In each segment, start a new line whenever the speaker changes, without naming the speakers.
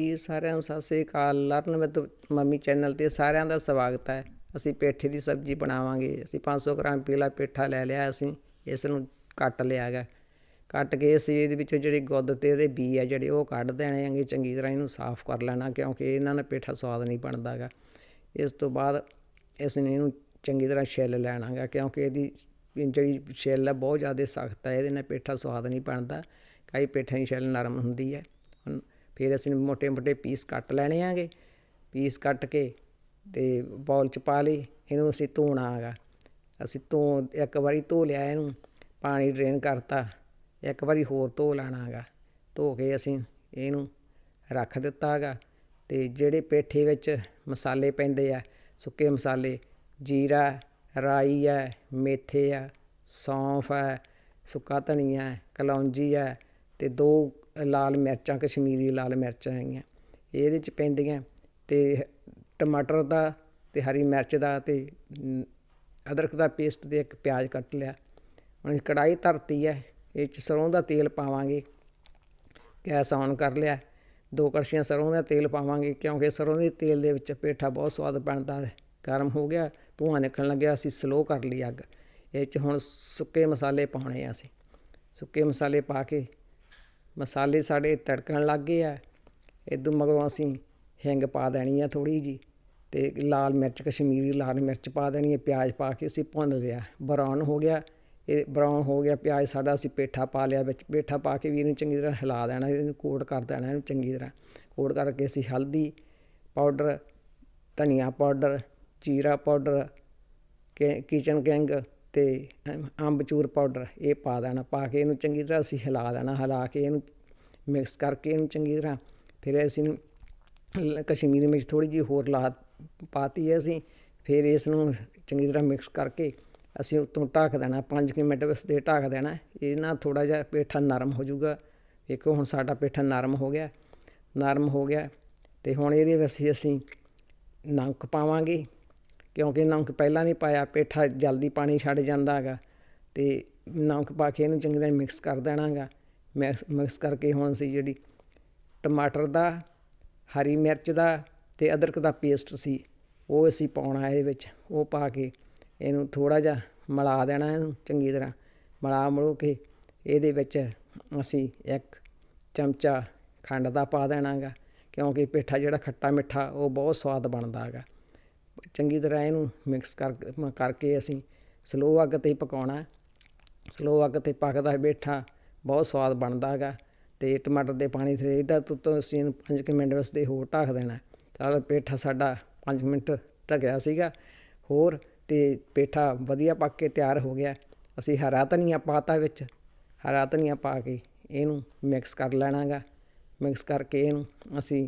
ਜੀ ਸਾਰਿਆਂ ਨੂੰ ਸਤਿ ਸ੍ਰੀ ਅਕਾਲ। ਲਰਨ ਵਿਦ ਮੰਮੀ ਚੈਨਲ ਤੇ ਸਾਰਿਆਂ ਦਾ ਸਵਾਗਤ ਹੈ। ਅਸੀਂ ਪੇਠੇ ਦੀ ਸਬਜ਼ੀ ਬਣਾਵਾਂਗੇ। ਅਸੀਂ 500 ਗ੍ਰਾਮ ਪੀਲਾ ਪੇਠਾ ਲੈ ਲਿਆ। ਅਸੀਂ ਇਸ ਨੂੰ ਕੱਟ ਲਿਆ ਹੈਗਾ। ਕੱਟ ਕੇ ਅਸੀਂ ਇਹਦੇ ਵਿੱਚੋਂ ਜਿਹੜੀ ਗੁੱਦ ਤੇ ਇਹਦੇ ਬੀ ਆ ਜਿਹੜੇ ਉਹ ਕੱਢ ਦੇਣੇ ਹੈਗੇ। ਚੰਗੀ ਤਰ੍ਹਾਂ ਇਹਨੂੰ ਸਾਫ਼ ਕਰ ਲੈਣਾ ਕਿਉਂਕਿ ਇਹਨਾਂ ਨਾਲ ਪੇਠਾ ਸਵਾਦ ਨਹੀਂ ਬਣਦਾ ਹੈਗਾ। ਇਸ ਤੋਂ ਬਾਅਦ ਅਸੀਂ ਇਹਨੂੰ ਚੰਗੀ ਤਰ੍ਹਾਂ ਛਿੱਲ ਲੈਣਾ ਗਾ ਕਿਉਂਕਿ ਇਹਦੀ ਜਿਹੜੀ ਛਿੱਲ ਹੈ ਬਹੁਤ ਜ਼ਿਆਦਾ ਸਖਤ ਹੈ ਇਹਦੇ ਨਾਲ ਪੇਠਾ ਸਵਾਦ ਨਹੀਂ ਬਣਦਾ। ਕਈ ਪੇਠਿਆਂ ਦੀ ਛਿੱਲ ਨਰਮ ਹੁੰਦੀ ਹੈ। ਫਿਰ ਅਸੀਂ ਮੋਟੇ ਮੋਟੇ ਪੀਸ ਕੱਟ ਲੈਣੇ ਆਗੇ, ਪੀਸ ਕੱਟ ਕੇ ਤੇ ਬੌਲ ਚ ਪਾ ਲਈ, ਇਹਨੂੰ ਅਸੀਂ ਧੋਣਾ ਹੈਗਾ। ਅਸੀਂ ਧੋ, ਇੱਕ ਵਾਰੀ ਧੋ ਲਿਆ ਇਹਨੂੰ, ਪਾਣੀ ਡਰੇਨ ਕਰਤਾ, ਇੱਕ ਵਾਰੀ ਹੋਰ ਧੋ ਲੈਣਾ ਹੈਗਾ। ਧੋ ਕੇ ਅਸੀਂ ਇਹਨੂੰ ਰੱਖ ਦਿੱਤਾ ਹੈਗਾ ਤੇ ਜਿਹੜੇ ਪੇਠੇ ਵਿੱਚ ਮਸਾਲੇ ਪੈਂਦੇ ਆ, ਸੁੱਕੇ ਮਸਾਲੇ, ਜੀਰਾ, ਰਾਈ ਆ, ਮੇਥੇ ਆ, ਸੌਂਫ ਆ, ਸੁੱਕਾ ਧਨੀਆ, ਕਲੌਂਜੀ ਆ ਤੇ ਦੋ ਲਾਲ ਮਿਰਚਾਂ, ਕਸ਼ਮੀਰੀ ਲਾਲ ਮਿਰਚਾਂ ਹੈਗੀਆਂ। ਇਹਦੇ ਚ ਪੈਂਦੀਆਂ ਅਤੇ ਟਮਾਟਰ ਦਾ ਅਤੇ ਹਰੀ ਮਿਰਚ ਦਾ ਅਤੇ ਅਦਰਕ ਦਾ ਪੇਸਟ ਤੇ ਇੱਕ ਪਿਆਜ਼ ਕੱਟ ਲਿਆ। ਹੁਣ ਅਸੀਂ ਕੜਾਈ ਧਰਤੀ ਹੈ, ਇਹ ਚ ਸਰੋਂ ਦਾ ਤੇਲ ਪਾਵਾਂਗੇ। ਗੈਸ ਔਨ ਕਰ ਲਿਆ, ਦੋ ਕੜਛੀਆਂ ਸਰੋਂ ਦਾ ਤੇਲ ਪਾਵਾਂਗੇ ਕਿਉਂਕਿ ਸਰੋਂ ਦੇ ਤੇਲ ਦੇ ਵਿੱਚ ਪੇਠਾ ਬਹੁਤ ਸਵਾਦ ਬਣਦਾ ਹੈ। ਗਰਮ ਹੋ ਗਿਆ, ਧੂੰਆਂ ਨਿਕਲਣ ਲੱਗਿਆ, ਅਸੀਂ ਸਲੋ ਕਰ ਲਈ ਅੱਗ। ਇਹ ਚ ਹੁਣ ਸੁੱਕੇ ਮਸਾਲੇ ਪਾਉਣੇ ਆ ਅਸੀਂ। ਸੁੱਕੇ ਮਸਾਲੇ ਪਾ ਕੇ ਮਸਾਲੇ ਸਾਡੇ ਤੜਕਣ ਲੱਗ ਗਏ ਆ। ਇਦੋਂ ਮਗਰੋਂ ਅਸੀਂ ਹਿੰਗ ਪਾ ਦੇਣੀ ਆ ਥੋੜੀ ਜੀ ਤੇ ਲਾਲ ਮਿਰਚ, ਕਸ਼ਮੀਰੀ ਲਾਲ ਮਿਰਚ ਪਾ ਦੇਣੀ ਹੈ ਪਿਆਜ਼ ਪਾ ਕੇ ਅਸੀਂ ਭੁੰਨ ਲਿਆ। ਬਰਾਊਨ ਹੋ ਗਿਆ। ਇਹ ਬਰਾਊਨ ਹੋ ਗਿਆ ਪਿਆਜ਼ ਸਾਡਾ ਅਸੀਂ ਪੇਠਾ ਪਾ ਲਿਆ ਵਿੱਚ। ਪੇਠਾ ਪਾ ਕੇ ਵੀ ਇਹਨੂੰ ਚੰਗੀ ਤਰ੍ਹਾਂ ਹਿਲਾ ਦੇਣਾ, ਇਹਨੂੰ ਕੋਟ ਕਰ ਦੇਣਾ ਇਹਨੂੰ ਚੰਗੀ ਤਰ੍ਹਾਂ। ਕੋਟ ਕਰਕੇ ਅਸੀਂ ਹਲਦੀ ਪਾਊਡਰ, ਧਨੀਆ ਪਾਊਡਰ, ਜੀਰਾ ਪਾਊਡਰ, ਕਿ, ਕਿਚਨ ਕਿੰਗ ਅਤੇ ਅੰਬਚੂਰ ਪਾਊਡਰ ਇਹ ਪਾ ਦੇਣਾ, ਪਾ ਕੇ ਇਹਨੂੰ ਚੰਗੀ ਤਰ੍ਹਾਂ ਅਸੀਂ ਹਿਲਾ ਦੇਣਾ, ਹਿਲਾ ਕੇ ਇਹਨੂੰ ਮਿਕਸ ਕਰਕੇ ਇਹਨੂੰ ਚੰਗੀ ਤਰ੍ਹਾਂ ਫਿਰ ਅਸੀਂ ਇਹਨੂੰ ਲ- ਕਸ਼ਮੀਰੀ ਮਿਰਚ ਥੋੜ੍ਹੀ ਜਿਹੀ ਹੋਰ ਲਾ ਪਾਤੀ ਹੈ ਅਸੀਂ, ਫਿਰ ਇਸ ਨੂੰ ਚੰਗੀ ਤਰ੍ਹਾਂ ਮਿਕਸ ਕਰਕੇ ਅਸੀਂ ਉੱਤੋਂ ਢੱਕ ਦੇਣਾ 5 ਮਿੰਟ ਵਾਸਤੇ ਢੱਕ ਦੇਣਾ, ਇਹ ਨਾਲ ਥੋੜਾ ਜਿਹਾ ਪੇਠਾ ਨਰਮ ਹੋ ਜਾਊਗਾ, ਵੇਖੋ ਹੁਣ ਸਾਡਾ ਪੇਠਾ ਨਰਮ ਹੋ ਗਿਆ, ਨਰਮ ਹੋ ਗਿਆ ਤੇ ਹੁਣ ਇਹਦੇ ਵਿੱਚ ਅਸੀਂ ਨਮਕ ਪਾਵਾਂਗੇ। ਕਿਉਂਕਿ ਨਮਕ ਪਹਿਲਾਂ ਨਹੀਂ ਪਾਇਆ, ਪੇਠਾ ਜਲਦੀ ਪਾਣੀ ਛੱਡ ਜਾਂਦਾ ਹੈਗਾ ਅਤੇ ਨਮਕ ਪਾ ਕੇ ਇਹਨੂੰ ਚੰਗੀ ਤਰ੍ਹਾਂ ਮਿਕਸ ਕਰ ਦੇਣਾ ਦੇਣਾਗਾ। ਮਿਕਸ ਮਿਕਸ ਕਰਕੇ ਹੁਣ ਅਸੀਂ ਜਿਹੜੀ ਟਮਾਟਰ ਦਾ, ਹਰੀ ਮਿਰਚ ਦਾ ਅਤੇ ਅਦਰਕ ਦਾ ਪੇਸਟ ਸੀ, ਉਹ ਅਸੀਂ ਪਾਉਣਾ ਇਹਦੇ ਵਿੱਚ। ਉਹ ਪਾ ਕੇ ਇਹਨੂੰ ਥੋੜ੍ਹਾ ਜਿਹਾ ਮਿਲਾ ਦੇਣਾ ਇਹਨੂੰ ਚੰਗੀ ਤਰ੍ਹਾਂ। ਮਿਲਾ ਮਲੋ ਕੇ ਇਹਦੇ ਵਿੱਚ ਅਸੀਂ ਇੱਕ ਚਮਚਾ ਖੰਡ ਦਾ ਪਾ ਦੇਣਾਗਾ, ਕਿਉਂਕਿ ਪੇਠਾ ਜਿਹੜਾ ਖੱਟਾ ਮਿੱਠਾ, ਉਹ ਬਹੁਤ ਸਵਾਦ ਬਣਦਾ ਹੈਗਾ। ਚੰਗੀ ਤਰ੍ਹਾਂ ਇਹਨੂੰ ਮਿਕਸ ਕਰ ਕਰਕੇ ਅਸੀਂ ਸਲੋ ਅੱਗ ਤੇ ਪਕਾਉਣਾ ਸਲੋ ਅੱਗ ਤੇ ਪੱਕਦਾ ਬੈਠਾ, ਬਹੁਤ ਸਵਾਦ ਬਣਦਾ ਹੈਗਾ। ਅਤੇ ਟਮਾਟਰ ਦੇ ਪਾਣੀ ਤੇ ਇਹਦਾ ਤੋਂ ਅਸੀਂ ਇਹਨੂੰ 5 ਮਿੰਟ ਵਾਸਤੇ ਹੋਰ ਢੱਕ ਦੇਣਾ ਤਾਂ ਪੇਠਾ ਸਾਡਾ 5 ਮਿੰਟ ਢੱਕਿਆ ਸੀਗਾ। ਹੋਰ ਤੇ ਪੇਠਾ ਵਧੀਆ ਪੱਕ ਕੇ ਤਿਆਰ ਹੋ ਗਿਆ। ਅਸੀਂ ਹਰਾ ਧਨੀਆ ਪਾਤਾ ਵਿੱਚ। ਹਰਾ ਧਨੀਆ ਪਾ ਕੇ ਇਹਨੂੰ ਮਿਕਸ ਕਰ ਲੈਣਾਗਾ ਮਿਕਸ ਕਰਕੇ ਇਹਨੂੰ ਅਸੀਂ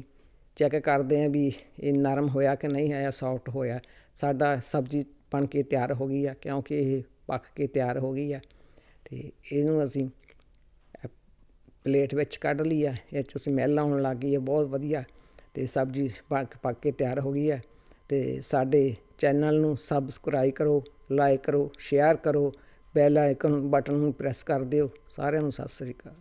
ਚੈੱਕ ਕਰਦੇ ਆਂ ਵੀ ਇਹ ਨਰਮ ਹੋਇਆ ਕਿ ਨਹੀਂ ਆਇਆ ਸੌਫਟ ਹੋਇਆ। ਸਾਡਾ ਸਬਜ਼ੀ ਬਣ ਕੇ ਤਿਆਰ ਹੋ ਗਈ ਆ, ਕਿਉਂਕਿ ਇਹ ਪੱਕ ਕੇ ਤਿਆਰ ਹੋ ਗਈ ਆ। ਤੇ ਇਹਨੂੰ ਅਸੀਂ ਪਲੇਟ ਵਿੱਚ ਕੱਢ ਲਈ ਆ, ਇਹ 'ਚ ਸਮੈਲ ਆਉਣ ਲੱਗ ਗਈ ਹੈ ਬਹੁਤ ਵਧੀਆ। ਤੇ ਸਬਜ਼ੀ ਪੱਕ ਪੱਕ ਕੇ ਤਿਆਰ ਹੋ ਗਈ ਹੈ ਤੇ ਸਾਡੇ ਚੈਨਲ ਨੂੰ ਸਬਸਕ੍ਰਾਈਬ ਕਰੋ, ਲਾਈਕ ਕਰੋ, ਸ਼ੇਅਰ ਕਰੋ, ਬੈਲ ਆਈਕਨ ਬਟਨ ਨੂੰ ਪ੍ਰੈਸ ਕਰ ਦਿਓ। ਸਾਰਿਆਂ ਨੂੰ ਸਤਿ ਸ੍ਰੀ ਅਕਾਲ।